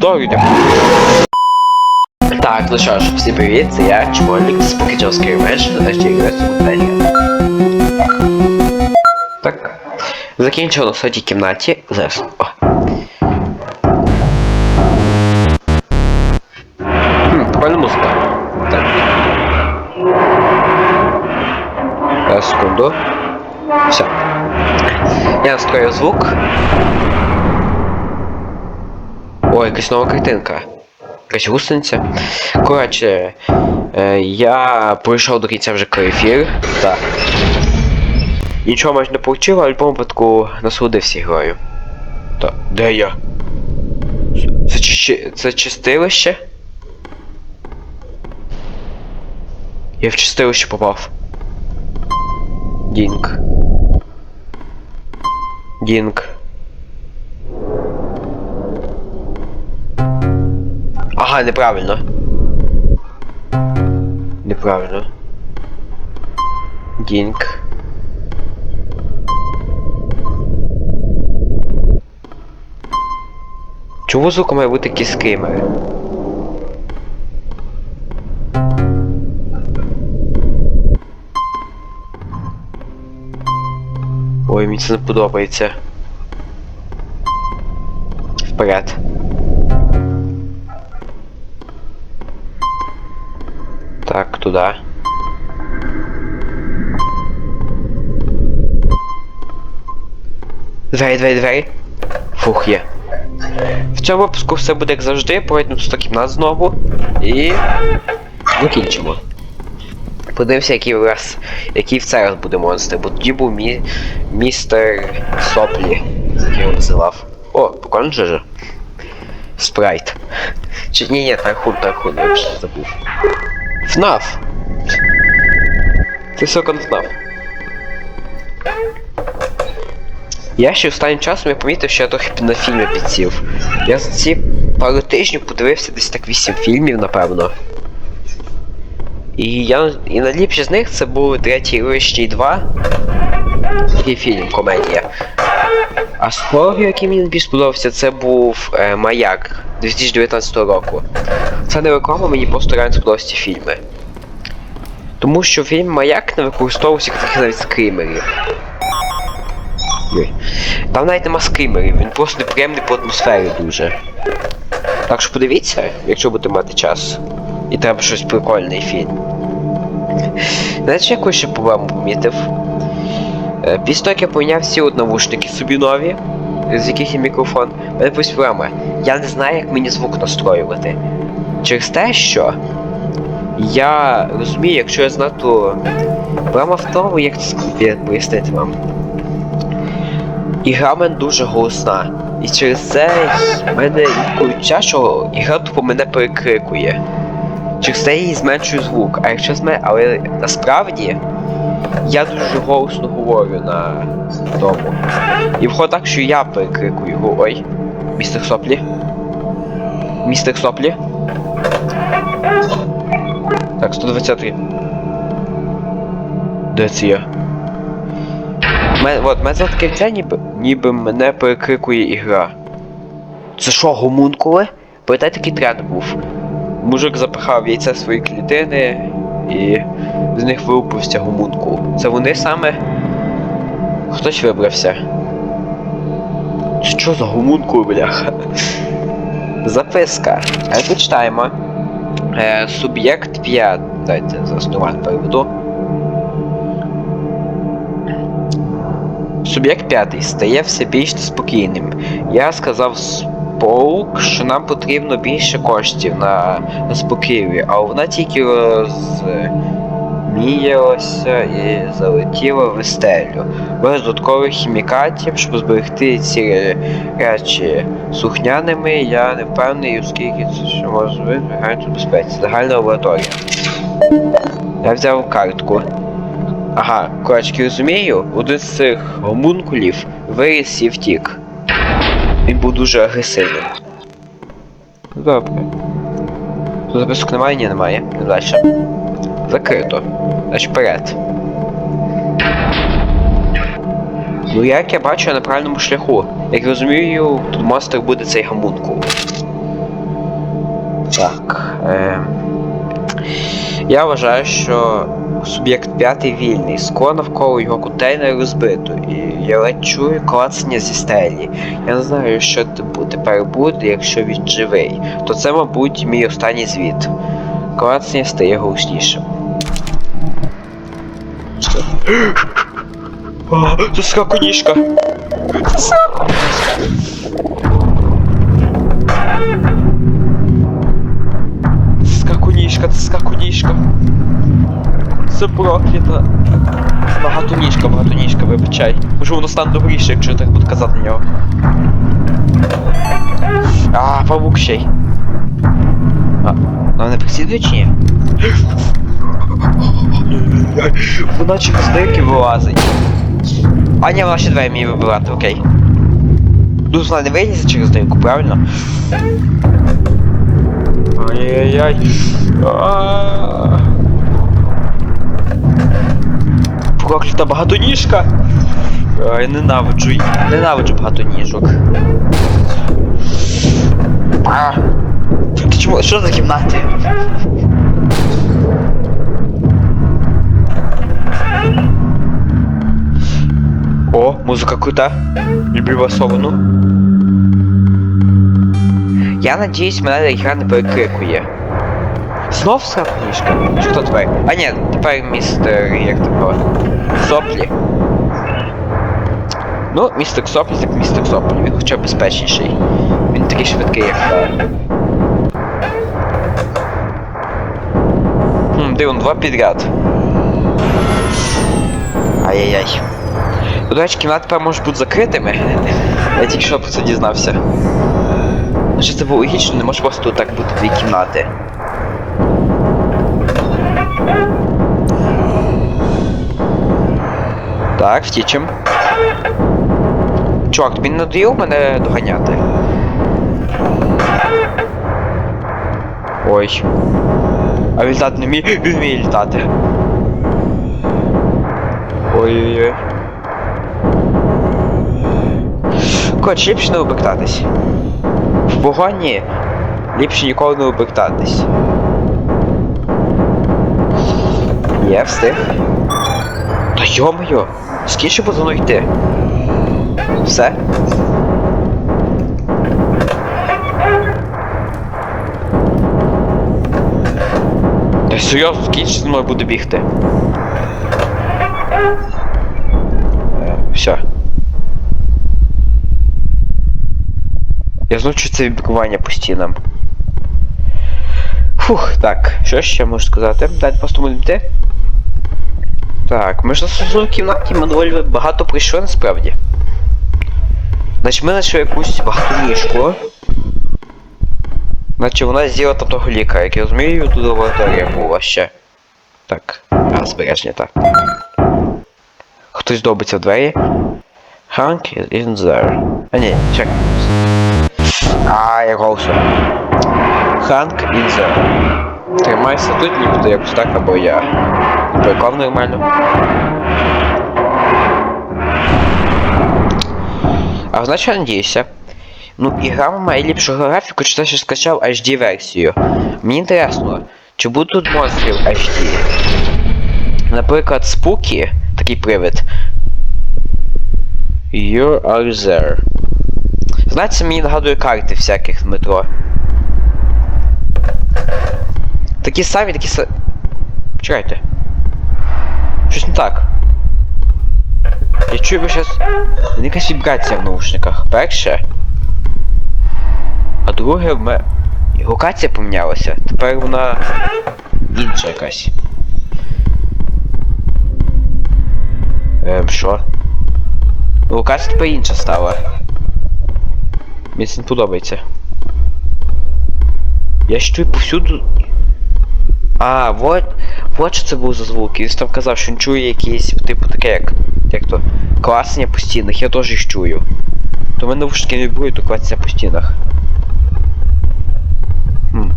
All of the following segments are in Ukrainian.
повторюйте. Так, ну що ж, всім привіт, це я, Чмольник, з Покетівської межі, а ще й Так. Закінчив на сотій кімнаті. Зараз. О. Хм, прикольна музика. Так. Зараз, секунду. Все. Я настрою звук. Якась нова картинка. Якась гусениця. Коротше, е, я пройшов до кінця вже ефір. Так. Нічого майже не получив, але в будь-якому випадку насолодився грою. Так, де я? Це, чи... це чистилище? Я в чистилище попав. Дінк. Дінк. Ага, неправильно. Неправильно. Дінк. Чому звук має бути такі скримери? Ой, мені це не подобається. Вперед. Туди. Двері, двері, двері. Фух, є. В цьому випуску все буде як завжди, пройдемо 100 кімнат знову. І. закінчимо. Подивимося, який у раз. Який в цей раз буде монстр, бо тоді був мі... містер Соплі, як я його називав. О, прикольно же. Спрайт. Чи ні, ні, тархун, тархун, я вже забув. ФНАФ! Це все ФНАФ. Я ще останнім часом я помітив, що я трохи на фільми підсів. Я за ці пару тижнів подивився десь так 8 фільмів, напевно. І я і найліпші з них це був третій лишній 2. Такий фільм, комедія. А спорів, який мені найбільш сподобався, це був е, Маяк 2019 року. Це не реклама, мені просто реально сподобалися ці фільми. Тому що фільм Маяк не використовувався таких навіть скримерів. Там навіть нема скримерів, він просто неприємний по атмосфері дуже. Так що подивіться, якщо будете мати час. І треба щось прикольний фільм. Знаєте, що якусь ще проблему помітив? Е, Після того, як я поміняв всі от навушники собі нові, з яких є мікрофон, мене проблема. Я не знаю, як мені звук настроювати. Через те, що я розумію, якщо я знато. Проблема в тому, як це пояснити вам. Ігра мене дуже голосна. І через це в мене відчуття, що ігра тупо мене перекрикує. Через це я їй зменшую звук, а якщо зме... Але насправді я дуже голосно говорю на тому. І виходить так, що я перекрикую його. Ой. Містер Соплі. Містер Соплі. Так, 123. Де це я? Мен, от, мене таке ніби, ніби мене перекрикує ігра. Це що, гомункули? Пам'ятаєте, такий тренд був. Мужик запихав яйця свої клітини і з них вилупився гомункул. Це вони саме. Хтось вибрався. Що за гомункул, бляха? Записка. Почитаємо. Е, суб'єкт 5. Дайте зараз нормально переведу. Суб'єкт 5 стає все більш неспокійним. Я сказав Споук, що нам потрібно більше коштів на, на спокійві, а вона тільки розміялася і залетіла в стелю. Без додаткових хімікатів, щоб зберегти ці речі сухняними, я не впевнений, оскільки це що може бути гаранту безпеці. Загальна лабораторія. Я взяв картку. Ага, коротше, розумію, один з цих гомункулів виріс і втік. Він був дуже агресивним. Добре. Записок немає? Ні, немає. Не далі. Закрито. Значить вперед. Ну як я бачу, я на правильному шляху. Як розумію, тут монстр буде цей гомункул. Так. Е... Я вважаю, що суб'єкт 5 вільний. Скло навколо його кутей не розбито. І я ледь чую клацання зі стелі. Я не знаю, що типу тепер буде, якщо він живий. То це, мабуть, мій останній звіт. Клацання стає голоснішим. Це скакуніжка. Скакуніжка, це скакуніжка. Це проклята. Багатоніжка, багатоніжка, вибачай. Може воно стане добріше, якщо я так буду казати на нього. А, павук ще й. А, вона не присідує чи ні? Вона через дирки вилазить. А ні, вона ще двері мені вибирати, окей. Тут вона не вилізе через дирку, правильно? Ай-яй-яй. Проклята багатоніжка. Ай, ненавиджу. Ненавиджу багатоніжок. А. Чому? Що за кімнати? О, музика крута. Люблю басовану. Я надіюсь, мене ігра не перекрикує. Знов сра книжка? Чи хто тепер? А ні, тепер містер. як такого? Ну, містер Соплі, так містер Соплі, він хоча б безпечніший. Він такий швидкий, як. Хм, дивно, два підряд. Ай-яй-яй. До речі, кімнати тепер можуть бути закритими. Я тільки що про це дізнався. Значить це було логічно, не може просто так бути дві кімнати. Так, втічем. Чувак, тобі не надоїв мене доганяти. Ой. А він літати не вміє. Вміє літати. Ой-ой-ой. Коротше, ліпше не обертатись. В погоні ліпше ніколи не обертатись. Є, встиг. Та йо-моє, скільки буде воно йти? Все? Та серйозно, скільки зі мною буде бігти? Е, Все. Я що це вібрування по стінам. Фух, так, що ще можу сказати? Далі просто. Так, ми ж на в кімнаті ми доволі багато прийшли насправді. Значить ми знайшли якусь багатоніжку. Значить вона з'їла там того лікаря, як я розумію, тут лабораторія була ще. Так, збереження, так. Хтось добиться в двері. Hank is in there. А ні, чек. А, я голосу. Ханк in. Тримайся тут, нібито якось так, або я. Приклав нормально. А значить я надіюся. Ну, ігра має ліпшу графіку, чи те, що скачав HD версію. Мені інтересно, чи будуть тут монстрів HD? Наприклад, Spooky, такий привид. You are there. Знаєте, це мені нагадує карти всяких в метро. Такі самі, такі самі. Чекайте. Щось не так. Я чую, ви щас... Якась вібрація в наушниках. Перше. А друге в мене... Локація помінялася. Тепер вона... інша якась. Ем, що? Локація тепер інша стала. Мені це не подобається. Я ж чую повсюду. А, вот, вот що це був за звук. Він там казав, що він чує якісь, типу, таке як. Як то? Класення по стінах, я теж їх чую. То в мене навушники не вибують, то класення по стінах. Хм.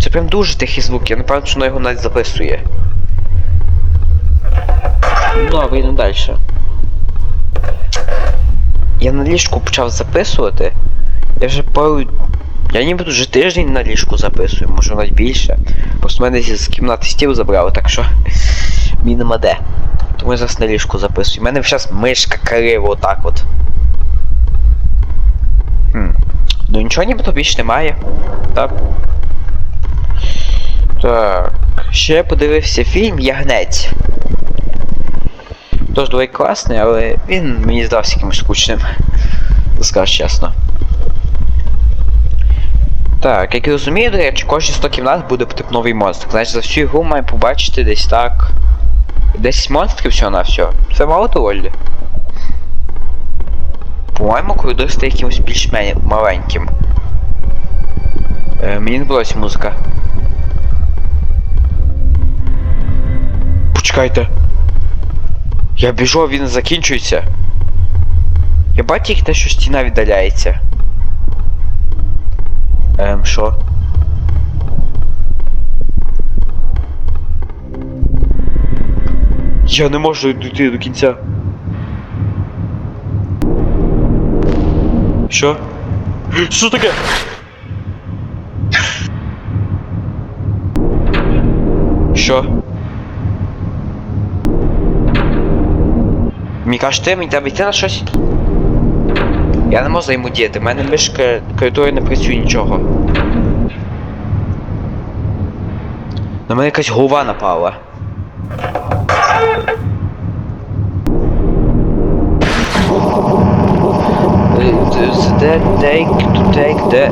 Це прям дуже тихий звук, я напевно, що вона його навіть записує. Ну, добре, йдемо далі. Я на ліжку почав записувати. Я вже пару... Я ніби вже тиждень на ліжку записую, може навіть більше. Просто мене з кімнати стіл забрали, так що мені нема де. Тому я зараз на ліжку записую. У мене зараз мишка криво отак от. Хм. Ну нічого нібито більш немає. Так. Так. Ще подивився фільм Ягнець. Доволі класний, але він мені здався якимось скучним. Скажу чесно. Так, як я розумію, до речі, кожні 100 кімнат буде тип новий монстр. Значить за всю ігру має побачити десь так. 10 монстрів всього на все. Це мало доволі. По-моєму, коридор стає якимось більш маленьким. Е, мені не подобається музика. Почекайте. Я біжу, він закінчується. Я бачу, як те, що стіна віддаляється. Ем, що? Я не можу дійти до кінця. Що? Що таке? Що? Мені кажете, мені треба йти на щось? Я не можу йому діяти, в мене мишка коридорі не працює нічого. На мене якась голова напала. That take to take the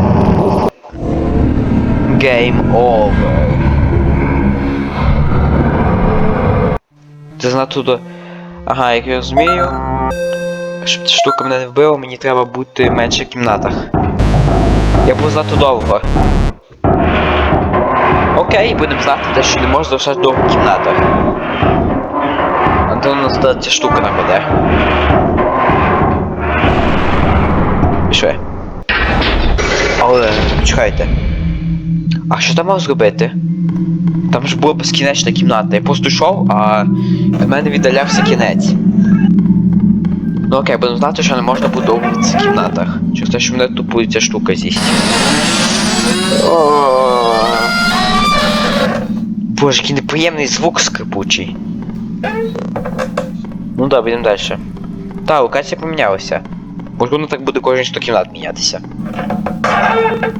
game over. Це занадто до... Ага, як я розумію. Щоб ця штука мене не вбила, мені треба бути в кімнатах. Я був занадто довго. Окей, будемо знати те, що не можна залишати довго в кімнатах. Антон нас ця штука нападе. Пішли. Але, чекайте. А що там мав зробити? Там ж була безкінечна кімната. Я просто йшов, а від мене віддалявся кінець. Ну окей, будемо знати, що не можна будовувати в кімнатах. Через те, що мене тупо ця штука з'їсть. Боже, який неприємний звук скрипучий. Ну да, будемо далі. Та, локація помінялася. Можливо, так буде кожен 100 кімнат мінятися.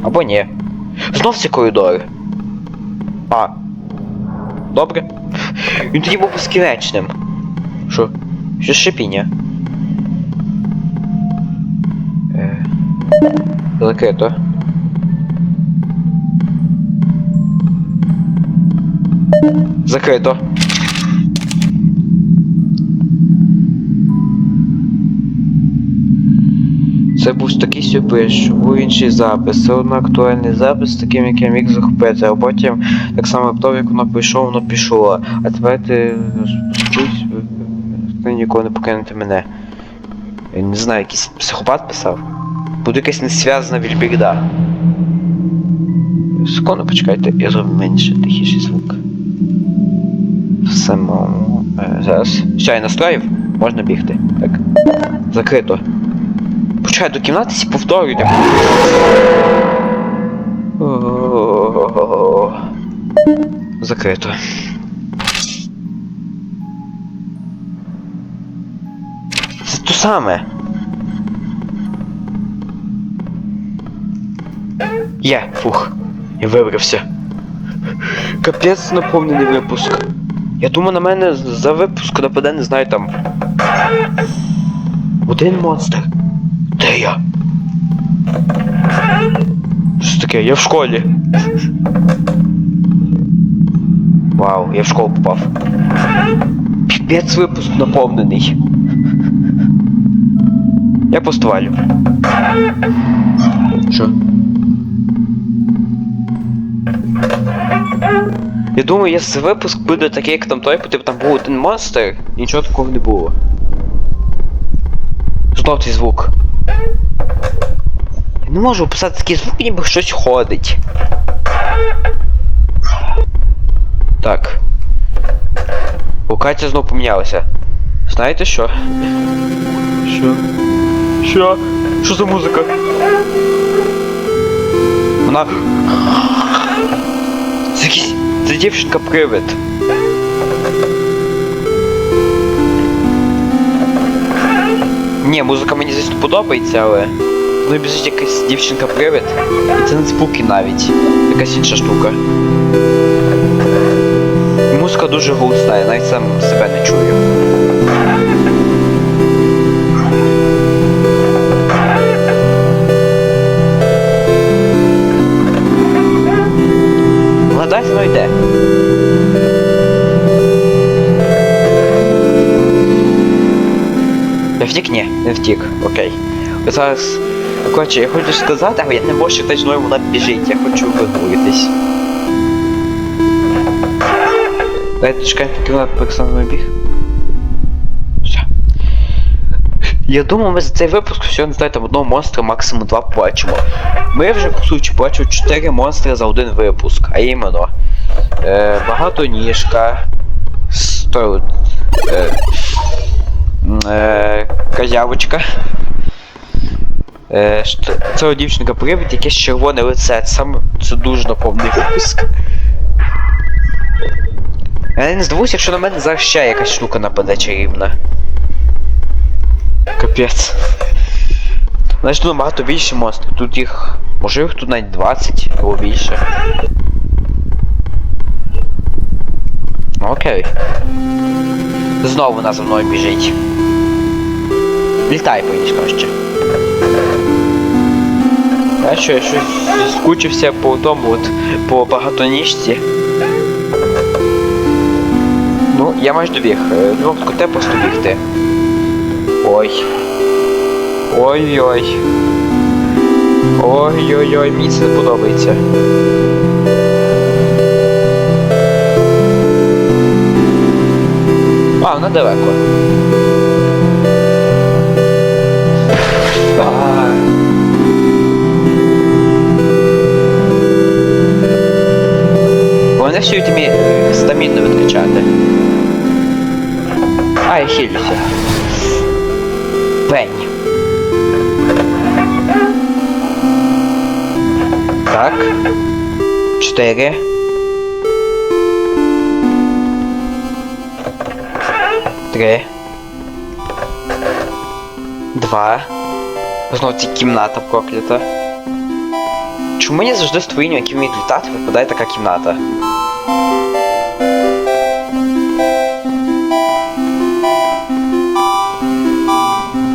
Або ні. Знов ці коридори. А. Добре. Він тоді був безкінечним. Що? Що шипіння? Е. Закрито. Закрито. Це був такий сюрприз, що був інший запис. Це одно актуальний запис з таким, як я міг захопити, а потім так само раптово, як воно пішло, воно пішло. А тепер ти спусь, ти ніколи не покинете мене. Я не знаю, якийсь психопат писав. Буде якась несвязана вільбігда. Секунду, почекайте, я зроблю менше тихіший звук. Самому. Е, зараз. Все, я настроїв, можна бігти. Так. Закрито. Почекай до кімнати сі повторюйте. Закрито. Це то саме. Є, фух. Я вибрався. Капець наповнений випуск. Я думаю, на мене за випуск нападе, не знаю там. Один монстр. Де я? Що таке? Я в школі. Вау, я в школу попав. Піпець випуск наповнений. Я поставлю. Що? Я думаю, якщо випуск буде такий, як там той, типу там був один монстр, і нічого такого не було. Знов цей звук. Не можу описати такий звук, ніби щось ходить. Так. Локація знов помінялася. Знаєте що? Що? Що? Що за музика? Вона. Це якийсь. Це дівчинка привид. Ні, музика мені звісно подобається, але. Ну і біжить якась дівчинка привид. І це не спуки навіть. Якась інша штука. Музика дуже густа, я навіть сам себе не чую. Втік? Окей. От Зараз. Коротше, я хочу сказати, але я не можу читати знову вона біжить, я хочу вигулитись. Дайте чекай, поки вона персонально біг. Все. Я думаю, ми за цей випуск всього не знаю, там одного монстра, максимум два побачимо. Ми вже по суті бачимо 4 монстри за один випуск, а іменно. Е, багатоніжка. Сто... Е, е, козявочка. Е, цього дівчинка привід, якесь червоне лице. Це саме це дуже наповний випуск. Я не здивуюся, якщо на мене зараз ще якась штука нападе чарівна. Капець. Знаєш, тут набагато більше монстрів. Тут їх. Може їх тут навіть 20 або більше. Окей. Знову вона за мною біжить. Літай, поїдеш краще. Я що, я щось скучився по тому от, по багатоніжці. Ну, я майже добіг. Е, В те просто бігти. Ой. Ой-ой. Ой-ой-ой, мені це не подобається. А, вона. Вони всі тобі стамінно відкачати. А, я хилюся. Пень. Так. Чотири. Три. Два. Знову ці кімната проклята. Чому мені завжди з твоїм, які вміють літати, випадає така кімната?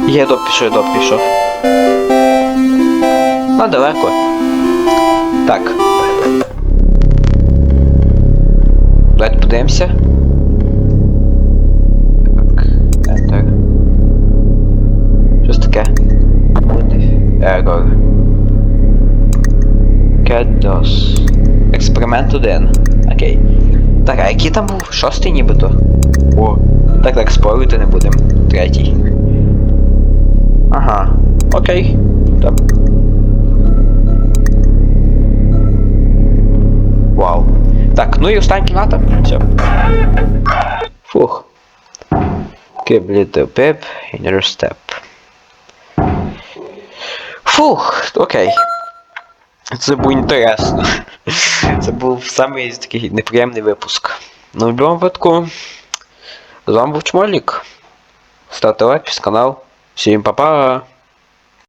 Я доп пішов, я доп пішов. Ну, далеко. Так. Давайте подивимося. Error. Get DOS. Експеримент 1. Окей. Так, а який там був? Шостий нібито? О. Так, так, спорити не будемо. Третій. Ага. Окей. Так. Вау. Так, ну і остання кімната. Все. Фух. Keep little Фух, окей. Це було інтересно. Це був самий такий неприємний випуск. Ну, в будь-якому випадку. З вами був Чмолік. Ставте лайк, підписуйтесь на канал. Всім па-па!